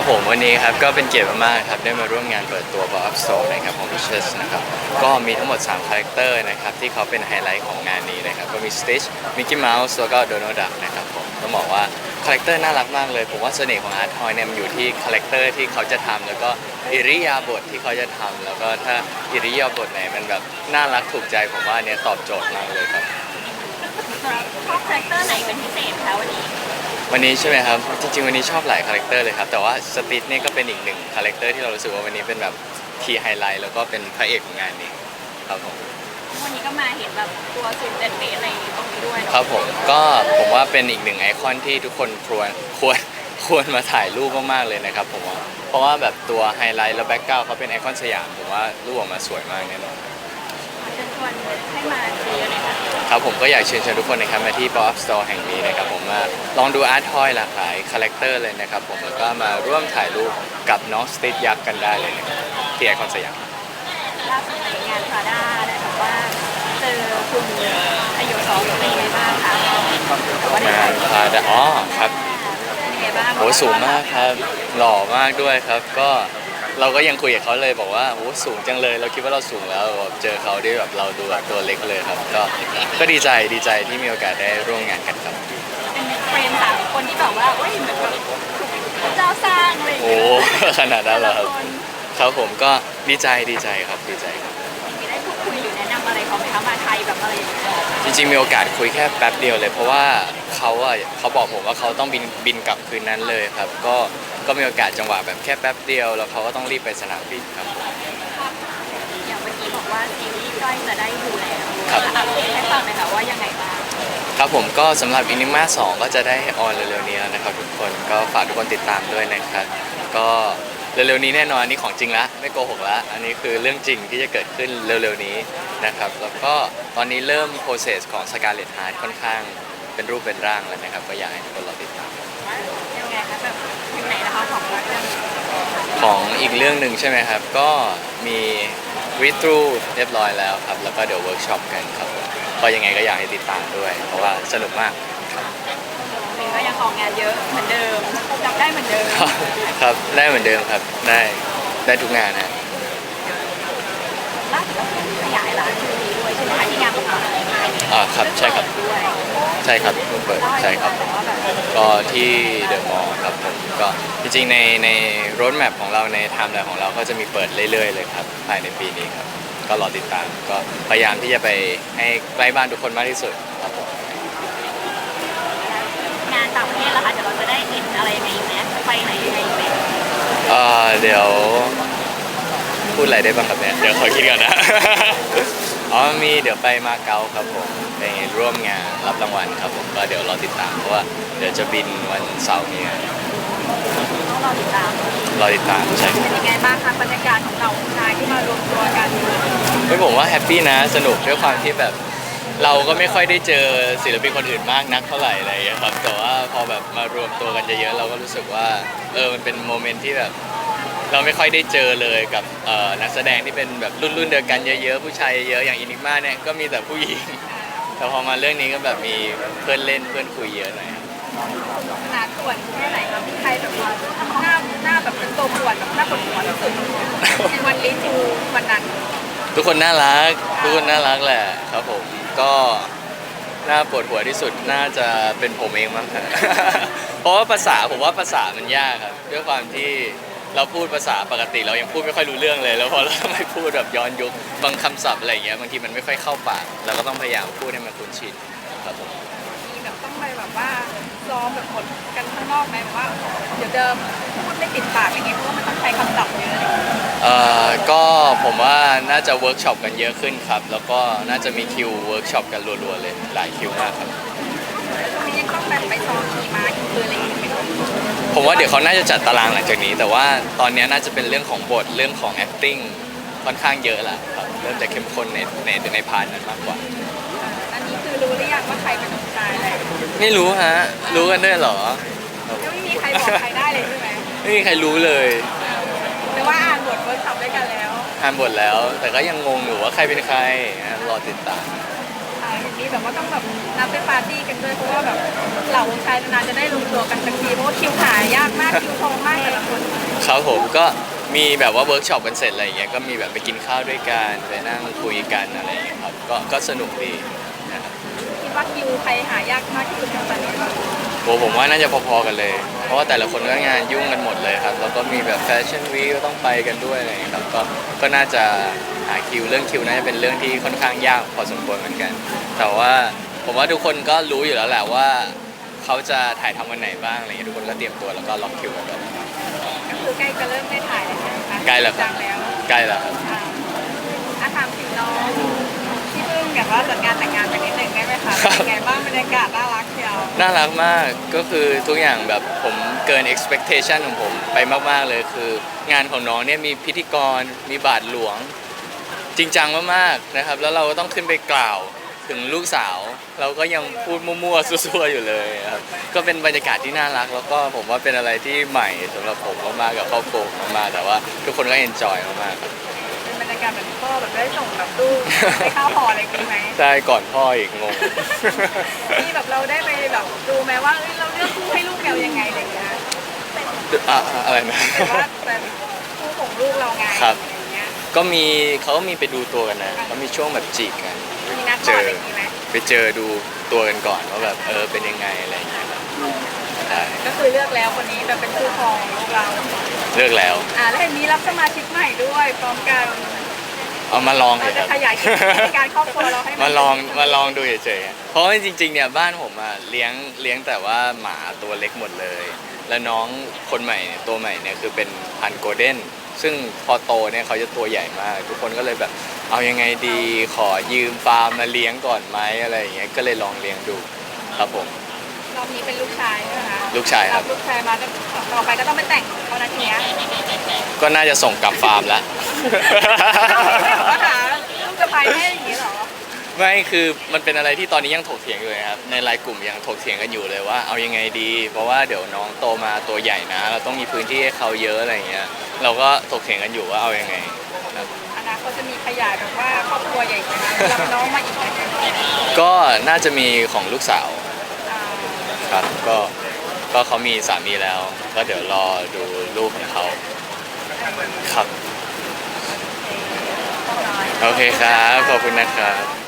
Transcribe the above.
ครับผมวันนี้ครับก็เป็นเกียรติมากๆครับได้มาร่วมงานเปิดตัว Pop Up Store นะครับของ Wishes นะครับก็มีทั้งหมด3คาแรคเตอร์นะครับที่เขาเป็นไฮไลท์ของงานนี้นะครับก็มี Stitch Mickey Mouse แล้วก็ Donald Duck นะครับผมต้องบอกว่าคาแรคเตอร์น่ารักมากเลย ผมว่าเสน่ห์ของ Art Toy เนี่ยมันอยู่ที่คาแรคเตอร์ที่เขาจะทำแล้วก็อิริยาบถที่เขาจะทำแล้วก็ถ้าอิริยาบถไหนมันแบบน่ารักถูกใจผมว่าเนี้ยตอบโจทย์มากเลยครับชอบคาแรคเตอร์ไหนเป็นพิเศษคะวันนี้ วันนี้ใช่ไหมครับ จริงๆ วันนี้ชอบหลายคาแรคเตอร์เลยครับ แต่ว่าสติทเนี่ยก็เป็นอีกหนึ่งคาแรคเตอร์ที่เรารู้สึกว่าวันนี้เป็นแบบคีย์ไฮไลท์แล้วก็เป็นพระเอกของงานนี้ครับผมวันนี้ก็มาเห็นแบบตัวสูตรเด็ดเมตรอะไรตรงนี้ด้วยครับผมก็ผมว่าเป็นอีกหนึ่งไอคอนที่ทุกคนควรควรควรมาถ่ายรูปมากๆเลยนะครับผมว่าเพราะว่าแบบตัวไฮไลท์แล้วแบ็กกราวเขาเป็นไอคอนสยามผมว่ารูปออกมาสวยมากแน่นอนเชิญชวน ค่ะครับผมก็อยากเชิญชวนทุกคนนะครับมาที่ Pop Up Store แห่งนี้นะครับผมมาลองดูอาร์ตทอยหลากหลายคาแรคเตอร์เลยนะครับผมแล้วก็มาร่วมถ่ายรูปกับน้องสติทยักษ์กันได้เลยนะครับที่ไอคอนสยามล่าสุดในงานพาด้าได้แบบว่าเจอคุณอายุสองเป็นยังไงบ้างคะว่าได้งานพาดาอ๋อครับเป็นยังไงบ้างโหสูงมากครับ หล่อมากด้วยครับก็ เราก็ยังคุยกับเขาเลยบอกว่าโหสูงจังเลย เราคิดว่าเราสูงแล้วแบบเจอเขาที่แบบเราดูแบบตัวเล็กเลยครับก็ก็ดีใจดีใจที่มีโอกาสได้ร่วมงานกันครับเป็นเฟรมสามคนที่แบบว่าเอ้ยเหมือนแบบถูกเจ้าสร้างอะไรอย่างโอ้เงี้ยขนาดนั้นเหรอครับแต่ละคนครับผมก็ดีใจดีใจครับดีใจครับ มีได้พูดคุยหรือแนะนำอะไรเขาไหมคะมาไทยแบบอะไรอย่างเงี้ยจริงๆมีโอกาสคุยแค่แป๊บเดียวเลย เพราะว่าเขาอะเขาบอกผมว่าเขาต้องบินบินกลับคืนนั้นเลยครับ ก็ ก็มีโอกาสจังหวะแบบแค่แป๊บเดียว แล้วเขาก็ต้องรีบไปสนามบินครับผมอย่างเมื่อกี้บอกว่าซีรีส์ใกล้จะได้ดูแล้วครับอัปเดตให้ฟังหน่อยค่ะว่ายังไงบ้าง ครับผมก็สำหรับอินิมา2ก็จะได้ออนเร็วๆนี้แล้วนะครับทุกคนก็ฝากทุกคนติดตามด้วยนะครับ ก็เร็วๆนี้แน่นอนอันนี้ของจริงละไม่โกหกละอันนี้คือเรื่องจริงที่จะเกิดขึ้นเร็วๆนี้นะครับแล้วก็ตอนนี้เริ่ม process ของ Scarlet Heart ค่อนข้างเป็นรูปเป็นร่างแล้วนะครับ ก็อยากให้ทุกคนรอติดตามยังไงคะแบบถึงไหนแล้ว คะของรักเรื่องนี้ของอีกเรื่องหนึ่งใช่ไหมครับ ก็มีวิตรูเรียบร้อยแล้วครับ แล้วก็เดี๋ยวเวิร์กช็อปกันครับผมก็ยังไงก็อยากให้ติดตามด้วย เพราะว่าสนุกมากเพลงก็ยังของงานเยอะเหมือนเดิมจำได้เหมือนเดิมครับครับ ได้เหมือนเดิมครับ ได้ ได้ทุกงานฮะล่าสุดก็คือขยายร้านชูดีด้วยใช่ไหมคะที่งานประกวด อ่าครับใช่ครับด้วยใช่ครับเพิ่งเปิดใช่ครับแต่ว่าแบบก็ที่เดอะมอลล์ครับผมก็จริงๆในในรถแมพของเราในไทม์ไลน์ของเราก็จะมีเปิดเรื่อยๆเลยครับภายในปีนี้ครับ ก็รอติดตามก็พยายามที่จะไปให้ใกล้บ้านทุกคนมากที่สุดครับผม งานต่างประเทศแล้วค่ะเดี๋ยวเราจะได้เห็นอะไรยังไงอีกไหมไปไหนยังไงอีกไหมเอ่อเดี๋ยว พูดอะไรได้บ้างครับเนี่ย เดี๋ยวขอคิดก่อนนะ อ๋อมีเดี๋ยวไปมาเก๊าครับผมไปร่วมงานรับรางวัลครับผมก็เดี๋ยวรอติดตามเพราะว่าเดี๋ยวจะบินวันเสาร์นี้ต้องรอติดตามรอติดตามใช่ครับเป็นยังไงบ้างคะบรรยากาศของเราชายที่มารวมตัวกันไม่ผมว่าแฮปปี้นะสนุกด้วยความที่แบบเราก็ไม่ค่อยได้เจอศิลปินคนอื่นมากนักเท่าไหร่อะไรอย่างเงี้ยครับแต่ว่าพอแบบมารวมตัวกันเยอะๆเราก็รู้สึกว่าเออมันเป็นโมเมนต์ที่แบบ เราไม่ค่อยได้เจอเลยกับเอ่อนักแสดงที่เป็นแบบรุ่นรุ่นๆเดียวกันเยอะๆ ผู้ชายเยอะๆอย่างอินิกมาเนี่ยก็มีแต่ผู้หญิง แต่พอมาเรื่องนี้ก็แบบมีเพื่อนเล่นเพื่อนคุยเยอะหน่อยครับขนาดปวดแค่ไหนคะมีใครแบบว่าหน้าหน้าแบบเป็นตัวปวดแบบหน้าปวดหัวที่สุดในวันลิจูวันนั้นทุกคนน่ารักทุกคนน่ารักแหละครับผมก็น่าปวดหัวที่สุดน่าจะเป็นผมเองมั้งครับเพราะว่าภาษาผมว่าภาษามันยากครับด้วยความที่ เราพูดภาษาปกติเรายังพูดไม่ค่อยรู้เรื่องเลย แล้วพอเราไม่พูดแบบย้อนยุคบางคำศัพท์อะไรอย่างเงี้ยบางทีมันไม่ค่อยเข้าปากเราก็ต้องพยายามพูดให้มันคุ้นชินครับผมมีแบบต้องไปแบบว่าซ้อมแบบหมดกันข้างนอกไหมแบบว่าเดี๋ยวเดิมพูดไม่ติดปากอย่างเงี้ยเพราะว่ามันต้องใช้คำศัพท์เยอะอะไรอย่างเงี้ยเอ่อก็ผมว่าน่าจะเวิร์กช็อปกันเยอะขึ้นครับ แล้วก็น่าจะมีคิวเวิร์กช็อปกันรัวๆเลยหลายคิวมากครับแล้วช่วงนี้ยังต้องแบบไปซ้อมขี่ม้ ผมว่าเดี๋ยวเขาน่าจะจัดตารางหลังจากนี้ แต่ว่าตอนนี้น่าจะเป็นเรื่องของบทเรื่องของ acting ค่อนข้างเยอะแหละครับเริ่มจะเข้มข้นในในในพาร์ทนั้นมากกว่า อันนี้คือรู้หรือยังว่าใครเป็นคนตายอะไรไม่รู้ฮะ รู้กันด้วยเหรอยังไม่มีใครบอกใครได้เลยใช่ไหมไม่มีใครรู้เลยแต่ว่าอ่านบทเวิร์กช็อปด้วยกันแล้วอ่านบทแล้ว แต่ก็ยังงงอยู่ว่าใครเป็นใครอะรอติดตาม ใช่เห็นมีแบบว่าต้องแบบนัดไปปาร์ตี้กันด้วยเพราะว่าแบบเหล่าวงชายนานๆจะได้ลงตัวกันสักทีเพราะว่าคิวหายากมากคิวทองมากแต่ละคนครับผมก็มีแบบว่าเวิร์กช็อปกันเสร็จอะไรอย่างเงี้ยก็มีแบบไปกินข้าวด้วยกันไปนั่งคุยกันอะไรอย่างเงี้ยครับก็ก็สนุกดีนะครับ คิดว่าคิวใครหายากมากที่สุดในตอนนี้ โหผมว่าน่าจะพอๆกันเลย เพราะว่าแต่ละคนก็งานยุ่งกันหมดเลยครับ แล้วก็มีแบบแฟชั่นวีก็ต้องไปกันด้วยอะไรอย่างเงี้ยครับ ก็ ก็น่าจะหาคิวเรื่องคิวน่าจะเป็นเรื่องที่ค่อนข้างยากพอสมควรเหมือนกัน แต่ว่าผมว่าทุกคนก็รู้อยู่แล้วแหละว่าเขาจะถ่ายทำวันไหนบ้างอะไรเงี้ยทุกคนก็เตรียมตัวแล้วก็ล็อกคิวกันแบบก็คือใกล้จะเริ่มได้ถ่ายแล้วใช่ไหมคะใกล้แล้วครับจังแล้ว ใกล้แล้วครับอ่าอาถามถึงน้องที่เพิ่งแบบว่าจัดงานแต่งงานไปนิดนึงได้ไหมคะเป็นไงบ้างบรรยากาศน่ารักเชียว น่ารักมากก็คือทุกอย่างแบบผมเกิน expectation ของผมไปมาก ๆ เลยคืองานของน้องเนี่ยมีพิธีกรมีบาทหลวง จริงจังมากๆนะครับ แล้วเราก็ต้องขึ้นไปกล่าวถึงลูกสาว เราก็ยังพูดมั่วๆซั่วๆอยู่เลยครับก็เป็นบรรยากาศที่น่ารัก แล้วก็ผมว่าเป็นอะไรที่ใหม่สำหรับผมมากๆกับครอบครัวมมากๆแต่ว่าทุกคนก็เอนจอยมากๆครับ เป็นบรรยากาศแบบพ่อแบบได้ส่งแบบลูกไปเข้าหออะไรอย่างงี้ไหมใช่ก่อนพ่ออีกงงที่แบบเราได้ไปแบบดูไหมว่าเอ้ยเราเลือกคู่ให้ลูกเรายังไงอะไรอย่างเงี้ยอะอะไรนะแต่ว่าแต่คู่ของลูกเราไงครับอะไรอย่างเงี้ยก็มีเขาก็มีไปดูตัวกันนะเขามีช่วงแบบจีบกันมีนัดก่อนอะไรอย่างงี้ไหมไปเจอดูตัวกันก่อนว่าแบบเออเป็นยังไงอะไรอย่างเงี้ยครับใช่ก็คือเลือกแล้วคนนี้แบบเป็นคู่ครองของลูกเรา เลือกแล้ว อ่าแล้วเห็นมีรับสมาชิกใหม่ด้วยพร้อมกัน เอามาลองเราเถจะอะขยายกิจการครอบครัวเราให้นมาลองมาลองดูเฉยๆเพราะว่าจริงๆเนี่ยบ้านผมอะเลี้ยงเลี้ยงแต่ว่าหมาตัวเล็กหมดเลย แล้วน้องคนใหม่เนี่ยตัวใหม่เนี่ยคือเป็นพันโกลเด้น ซึ่งพอโตเนี่ยเขาจะตัวใหญ่มาก ทุกคนก็เลยแบบเอายังไงดีขอยืมฟาร์มมาเลี้ยงก่อนไหมอะไรอย่างเงี้ยก็เลยลองเลี้ยงดูครับผม รอบนี้เป็นลูกชายใช่ไหมคะลูกชายครับลูกชายมาต่อไปก็ต้องไปแต่งเขานาทีเนี้ยก็น่าจะส่งกลับฟาร์มแล้ว ไม่บอกว่าหาลูกสะใภ้ให้อย่างนี้เหรอไม่คือมันเป็นอะไรที่ตอนนี้ยังถกเถียงอยู่นะครับในไลน์กลุ่มยังถกเถียงกันอยู่เลยว่าเอายังไงดี เพราะว่าเดี๋ยวน้องโตมาตัวใหญ่นะ เราต้องมีพื้นที่ให้เขาเยอะอะไรอย่างเงี้ยเราก็ถกเถียงกันอยู่ว่าเอายังไงครับอนาคตจะมีขยายแบบว่าครอบครัวใหญ่ไหมคะรับน้องมาอีกไหมก็น่าจะมีของลูกสาวอ่า ครับก็ก็เขามีสามีแล้ว ก็เดี๋ยวรอดูลูกของเขาครับต้องน้อยโอเคครับ ขอบคุณนะครับ